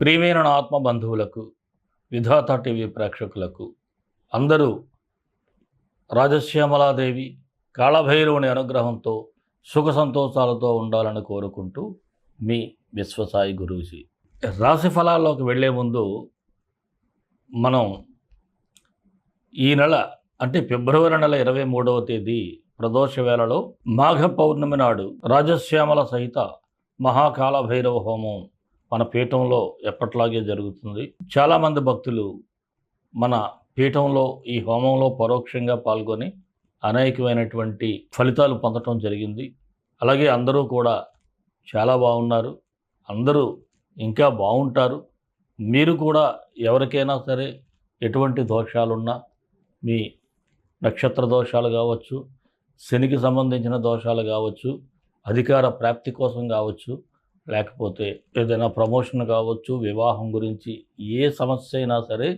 ప్రియమైన ఆత్మ బంధువులకు విధాత టీవీ ప్రేక్షకులకు అందరూ రాజశ్యామలాదేవి కాళభైరవుని అనుగ్రహంతో సుఖ సంతోషాలతో ఉండాలని కోరుకుంటూ మీ విశ్వసాయి గురూజీ. రాశి ఫలాల్లోకి వెళ్ళే ముందు మనం ఈ నెల అంటే ఫిబ్రవరి నెల ఇరవై మూడవ తేదీ ప్రదోష వేళలో మాఘ పౌర్ణమి నాడు రాజశ్యామల సహిత మహాకాల భైరవ హోమం మన పీఠంలో ఎప్పట్లాగే జరుగుతుంది. చాలామంది భక్తులు మన పీఠంలో ఈ హోమంలో పరోక్షంగా పాల్గొని అనేకమైనటువంటి ఫలితాలు పొందటం జరిగింది. అలాగే అందరూ కూడా చాలా బాగున్నారు. అందరూ ఇంకా బాగుంటారు. మీరు కూడా ఎవరికైనా సరే ఎటువంటి దోషాలున్నా మీ నక్షత్ర దోషాలు కావచ్చు శనికి సంబంధించిన దోషాలు కావచ్చు అధికార ప్రాప్తి కోసం కావచ్చు లేకపోతే ఏదైనా ప్రమోషన్ కావచ్చు వివాహం గురించి ఏ సమస్య అయినా సరే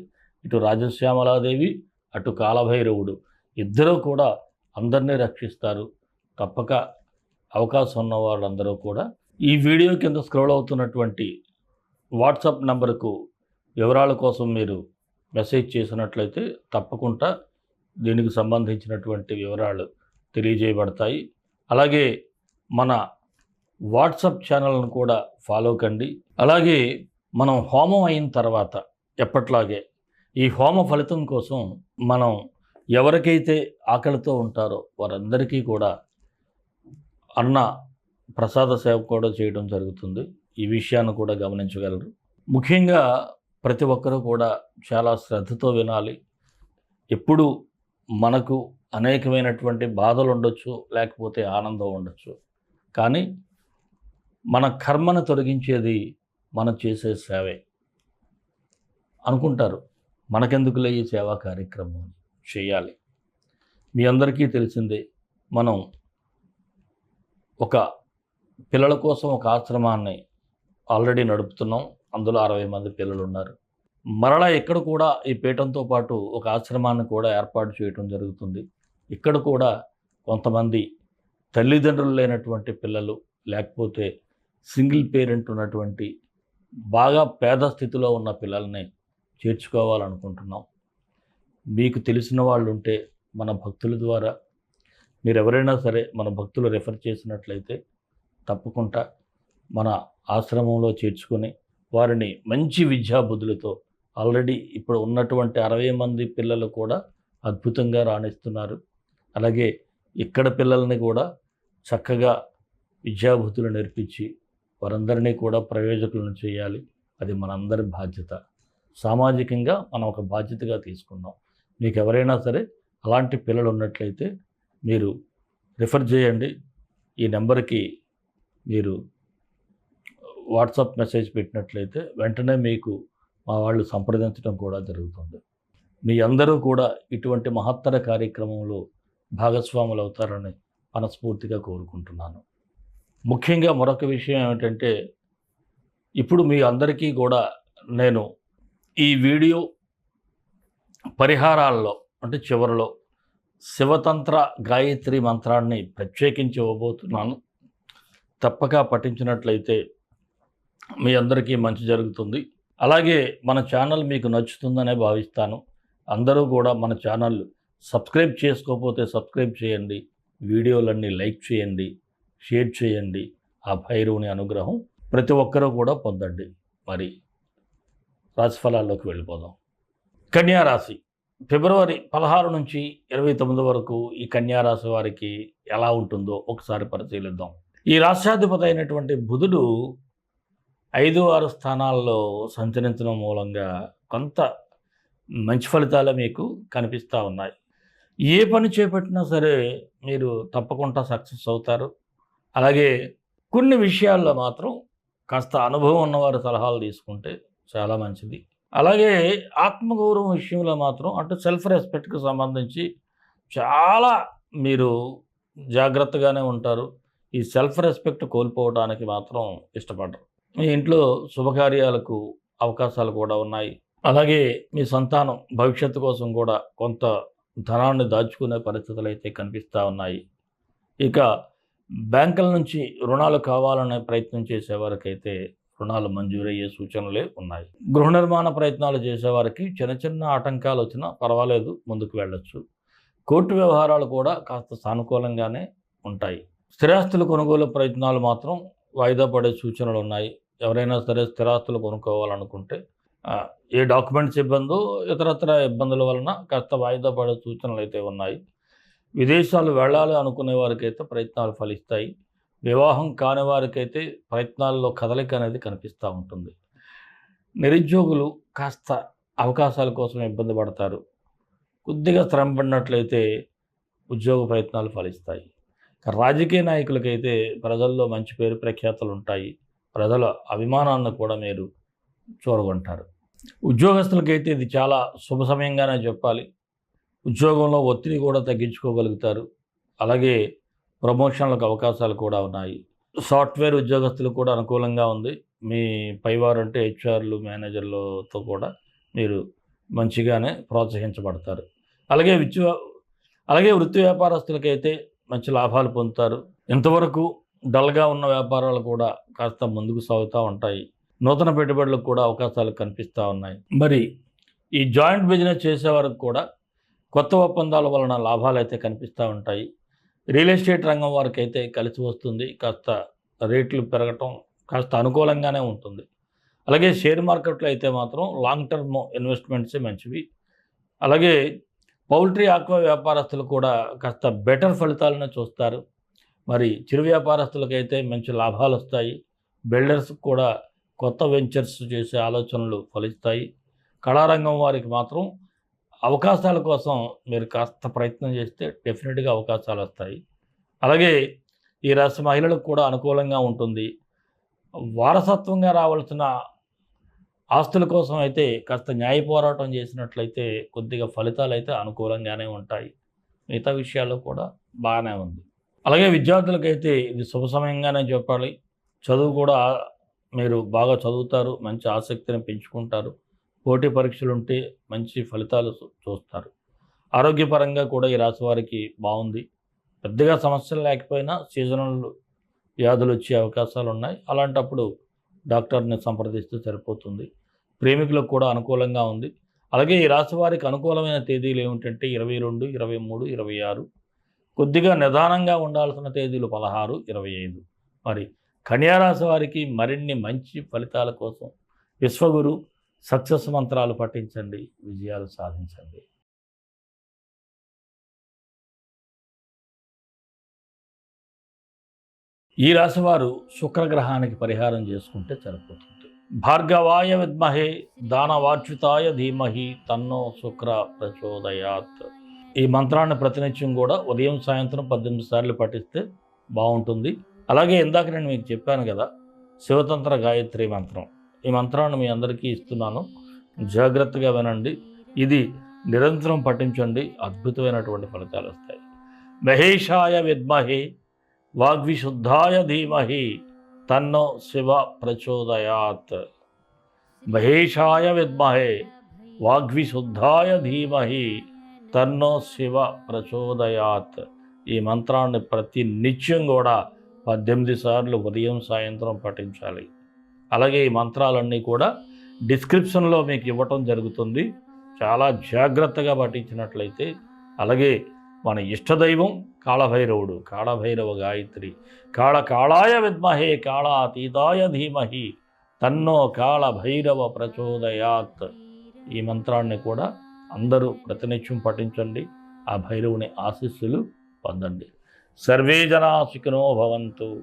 ఇటు రాజశ్యామలాదేవి అటు కాలభైరవుడు ఇద్దరూ కూడా అందరినీ రక్షిస్తారు. తప్పక అవకాశం ఉన్న వాళ్ళందరూ కూడా ఈ వీడియో కింద స్క్రోల్ అవుతున్నటువంటి వాట్సాప్ నెంబర్కు వివరాల కోసం మీరు మెసేజ్ చేసినట్లయితే తప్పకుండా దీనికి సంబంధించినటువంటి వివరాలు తెలియజేయబడతాయి. అలాగే మన వాట్సాప్ ఛానల్ను కూడా ఫాలో కండి. అలాగే మనం హోమం అయిన తర్వాత ఎప్పట్లాగే ఈ హోమ ఫలితం కోసం మనం ఎవరికైతే ఆకలితో ఉంటారో వారందరికీ కూడా అన్న ప్రసాద సేవ కూడా చేయడం జరుగుతుంది. ఈ విషయాన్ని కూడా గమనించగలరు. ముఖ్యంగా ప్రతి ఒక్కరూ కూడా చాలా శ్రద్ధతో వినాలి. ఎప్పుడు మనకు అనేకమైనటువంటి బాధలు ఉండొచ్చు లేకపోతే ఆనందం ఉండొచ్చు. కానీ మన కర్మను తొలగించేది మనం చేసే సేవే. అనుకుంటారు మనకెందుకులే ఈ సేవా కార్యక్రమం చేయాలి? మీ అందరికీ తెలిసిందే మనం ఒక పిల్లల కోసం ఒక ఆశ్రమాన్ని ఆల్రెడీ నడుపుతున్నాం. అందులో అరవై మంది పిల్లలు ఉన్నారు మరలా ఇక్కడ కూడా ఈ పీఠంతో పాటు ఒక ఆశ్రమాన్ని కూడా ఏర్పాటు చేయడం జరుగుతుంది. ఇక్కడ కూడా కొంతమంది తల్లిదండ్రులు లేనటువంటి పిల్లలు లేకపోతే సింగిల్ పేరెంట్ ఉన్నటువంటి బాగా పేద స్థితిలో ఉన్న పిల్లల్ని చేర్చుకోవాలనుకుంటున్నాం. మీకు తెలిసిన వాళ్ళు ఉంటే మన భక్తుల ద్వారా మీరు ఎవరైనా సరే మన భక్తులు రెఫర్ చేసినట్లయితే తప్పకుండా మన ఆశ్రమంలో చేర్చుకొని వారిని మంచి విద్యాబుద్ధులతో ఆల్రెడీ ఇప్పుడు ఉన్నటువంటి అరవై మంది పిల్లలు కూడా అద్భుతంగా రాణిస్తున్నారు. అలాగే ఇక్కడ పిల్లల్ని కూడా చక్కగా విద్యాబుద్ధులు నేర్పించి వారందరినీ కూడా ప్రయోజకులను చేయాలి. అది మనందరి బాధ్యత. సామాజికంగా మనం ఒక బాధ్యతగా తీసుకున్నాం. మీకు ఎవరైనా సరే అలాంటి పిల్లలు ఉన్నట్లయితే మీరు రిఫర్ చేయండి. ఈ నెంబర్కి మీరు వాట్సాప్ మెసేజ్ పెట్టినట్లయితే వెంటనే మీకు మా వాళ్ళు సంప్రదించడం కూడా జరుగుతుంది. మీ అందరూ కూడా ఇటువంటి మహత్తర కార్యక్రమంలో భాగస్వాములు అవుతారని మనస్ఫూర్తిగా కోరుకుంటున్నాను. ముఖ్యంగా మరొక విషయం ఏమిటంటే ఇప్పుడు మీ అందరికీ కూడా నేను ఈ వీడియో పరిహారాల్లో అంటే చివరిలో శివతంత్ర గాయత్రి మంత్రాన్ని ప్రత్యేకించి ఇవ్వబోతున్నాను. తప్పక పఠించినట్లయితే మీ అందరికీ మంచి జరుగుతుంది. అలాగే మన ఛానల్ మీకు నచ్చుతుందనే భావిస్తాను. అందరూ కూడా మన ఛానల్ సబ్స్క్రైబ్ చేసుకోకపోతే సబ్స్క్రైబ్ చేయండి. వీడియోలన్నీ లైక్ చేయండి. షేర్ చేయండి. ఆ భైరవుని అనుగ్రహం ప్రతి ఒక్కరూ కూడా పొందండి. మరి రాశిఫలాల్లోకి వెళ్ళిపోదాం. కన్యారాశి ఫిబ్రవరి పదహారు నుంచి ఇరవై తొమ్మిది వరకు ఈ కన్యారాశి వారికి ఎలా ఉంటుందో ఒకసారి పరిశీలిద్దాం. ఈ రాష్ట్రాధిపతి అయినటువంటి బుధుడు ఐదు ఆరు స్థానాల్లో సంచరించడం మూలంగా కొంత మంచి ఫలితాలే మీకు కనిపిస్తూ ఉన్నాయి. ఏ పని చేపట్టినా సరే మీరు తప్పకుండా సక్సెస్ అవుతారు. అలాగే కొన్ని విషయాల్లో మాత్రం కాస్త అనుభవం ఉన్నవారు సలహాలు తీసుకుంటే చాలా మంచిది. అలాగే ఆత్మగౌరవం విషయంలో మాత్రం అంటే సెల్ఫ్ రెస్పెక్ట్కి సంబంధించి చాలా మీరు జాగ్రత్తగానే ఉంటారు. ఈ సెల్ఫ్ రెస్పెక్ట్ కోల్పోవడానికి మాత్రం ఇష్టపడరు. మీ ఇంట్లో శుభకార్యాలకు అవకాశాలు కూడా ఉన్నాయి. అలాగే మీ సంతానం భవిష్యత్తు కోసం కూడా కొంత ధనాన్ని దాచుకునే పరిస్థితులు అయితే కనిపిస్తూ ఉన్నాయి. ఇక బ్యాంకుల నుంచి రుణాలు కావాలనే ప్రయత్నం చేసే వారికైతే రుణాలు మంజూరయ్యే సూచనలే ఉన్నాయి. గృహ నిర్మాణ ప్రయత్నాలు చేసేవారికి చిన్న చిన్న ఆటంకాలు వచ్చినా పర్వాలేదు ముందుకు వెళ్ళొచ్చు. కోర్టు వ్యవహారాలు కూడా కాస్త సానుకూలంగానే ఉంటాయి. స్థిరాస్తుల కొనుగోలు ప్రయత్నాలు మాత్రం వాయిదా పడే సూచనలు ఉన్నాయి. ఎవరైనా సరే స్థిరాస్తులు కొనుక్కోవాలనుకుంటే ఏ డాక్యుమెంట్స్ ఇబ్బందో ఇతరత్ర ఇబ్బందుల వలన కాస్త వాయిదా పడే సూచనలు అయితే ఉన్నాయి. విదేశాలు వెళ్ళాలి అనుకునే వారికైతే ప్రయత్నాలు ఫలిస్తాయి. వివాహం కాని వారికైతే ప్రయత్నాల్లో కదలిక అనేది కనిపిస్తూ ఉంటుంది. నిరుద్యోగులు కాస్త అవకాశాల కోసం ఇబ్బంది పడతారు. కొద్దిగా శ్రమ పడినట్లయితే ఉద్యోగ ప్రయత్నాలు ఫలిస్తాయి. రాజకీయ నాయకులకైతే ప్రజల్లో మంచి పేరు ప్రఖ్యాతలు ఉంటాయి. ప్రజల అభిమానాన్ని కూడా మీరు చూరగొంటారు ఉద్యోగస్తులకైతే ఇది చాలా శుభ సమయంగానే చెప్పాలి. ఉద్యోగంలో ఒత్తిడి కూడా తగ్గించుకోగలుగుతారు. అలాగే ప్రమోషన్లకు అవకాశాలు కూడా ఉన్నాయి. సాఫ్ట్వేర్ ఉద్యోగస్తులకు కూడా అనుకూలంగా ఉంది. మీ పైవారు అంటే హెచ్ఆర్లు మేనేజర్లతో కూడా మీరు మంచిగానే ప్రోత్సహించబడతారు. అలాగే విద్య అలాగే వృత్తి వ్యాపారస్తులకైతే మంచి లాభాలు పొందుతారు. ఇంతవరకు డల్గా ఉన్న వ్యాపారాలు కూడా కాస్త ముందుకు సాగుతూ ఉంటాయి. నూతన పెట్టుబడులకు కూడా అవకాశాలు కనిపిస్తూ ఉన్నాయి. మరి ఈ జాయింట్ బిజినెస్ చేసే కూడా కొత్త ఒప్పందాల వలన లాభాలు అయితే కనిపిస్తూ ఉంటాయి. రియల్ ఎస్టేట్ రంగం వారికి అయితే కలిసి వస్తుంది. కాస్త రేట్లు పెరగటం కాస్త అనుకూలంగానే ఉంటుంది. అలాగే షేర్ మార్కెట్లో అయితే మాత్రం లాంగ్ టర్మ్ ఇన్వెస్ట్మెంట్సే మంచివి. అలాగే పౌల్ట్రీ ఆక్వా వ్యాపారస్తులు కూడా కాస్త బెటర్ ఫలితాలను చూస్తారు. మరి చిరు వ్యాపారస్తులకైతే మంచి లాభాలు వస్తాయి బిల్డర్స్ కూడా కొత్త వెంచర్స్ చేసే ఆలోచనలు ఫలిస్తాయి. కళారంగం వారికి మాత్రం అవకాశాల కోసం మీరు కాస్త ప్రయత్నం చేస్తే డెఫినెట్గా అవకాశాలు వస్తాయి. అలాగే ఈ రాశి మహిళలకు కూడా అనుకూలంగా ఉంటుంది. వారసత్వంగా రావాల్సిన ఆస్తుల కోసం అయితే కాస్త న్యాయ పోరాటం చేసినట్లయితే కొద్దిగా ఫలితాలు అయితే అనుకూలంగానే ఉంటాయి. మిగతా విషయాల్లో కూడా బాగానే ఉంది. అలాగే విద్యార్థులకైతే ఇది శుభ సమయంగానే చెప్పాలి. చదువు కూడా మీరు బాగా చదువుతారు. మంచి ఆసక్తిని పెంచుకుంటారు. పోటీ పరీక్షలు ఉంటే మంచి ఫలితాలు చూ- చూస్తారు. ఆరోగ్యపరంగా కూడా ఈ రాశి వారికి బాగుంది పెద్దగా సమస్యలు లేకపోయినా సీజనల్ వ్యాధులు వచ్చే అవకాశాలు ఉన్నాయి అలాంటప్పుడు డాక్టర్ని సంప్రదిస్తే సరిపోతుంది. ప్రేమికులకు కూడా అనుకూలంగా ఉంది. అలాగే ఈ రాశి వారికి అనుకూలమైన తేదీలు ఏమిటంటే ఇరవై రెండు ఇరవై మూడు ఇరవై ఆరు. కొద్దిగా నిదానంగా ఉండాల్సిన తేదీలు పదహారు ఇరవై ఐదు. మరి కన్యారాశి వారికి మరిన్ని మంచి ఫలితాల కోసం విశ్వగురు సక్సెస్ మంత్రాలు పఠించండి విజయాలు సాధించండి. ఈ రాశివారు శుక్రగ్రహానికి పరిహారం చేసుకుంటే సరిపోతుంది. భార్గవాయ విద్మహే దానవాచ్యుతాయ ధీమహి తన్నో శుక్ర ప్రచోదయాత్. ఈ మంత్రాన్ని ప్రతినిత్యం కూడా ఉదయం సాయంత్రం పద్దెనిమిది సార్లు పఠిస్తే బాగుంటుంది. అలాగే ఇందాక నేను మీకు చెప్పాను కదా శివతంత్ర గాయత్రి మంత్రం. ఈ మంత్రాన్ని మీ అందరికీ ఇస్తున్నాను. జాగ్రత్తగా వినండి. ఇది నిరంతరం పఠించండి. అద్భుతమైనటువంటి ఫలితాలు వస్తాయి. మహేషాయ విద్మహే వాగ్విశుద్ధాయ ధీమహి తన్నో శివ ప్రచోదయాత్. మహేషాయ విద్మహే వాగ్విశుద్ధాయ ధీమహి తన్నో శివ ప్రచోదయాత్. ఈ మంత్రాన్ని ప్రతి నిత్యం కూడా పద్దెనిమిది సార్లు ఉదయం సాయంత్రం పఠించాలి. అలాగే ఈ మంత్రాలన్నీ కూడా డిస్క్రిప్షన్లో మీకు ఇవ్వటం జరుగుతుంది. చాలా జాగ్రత్తగా పఠించినట్లయితే అలాగే మన ఇష్టదైవం కాళభైరవుడు కాళభైరవ గాయత్రి కాళ కాళాయ విద్మహే కాళాతీతాయ ధీమహి తన్నో కాళభైరవ ప్రచోదయాత్. ఈ మంత్రాన్ని కూడా అందరూ ప్రతినిత్యం పఠించండి. ఆ భైరవుని ఆశీస్సులు పొందండి. సర్వే జనా సుఖినో భవంతు.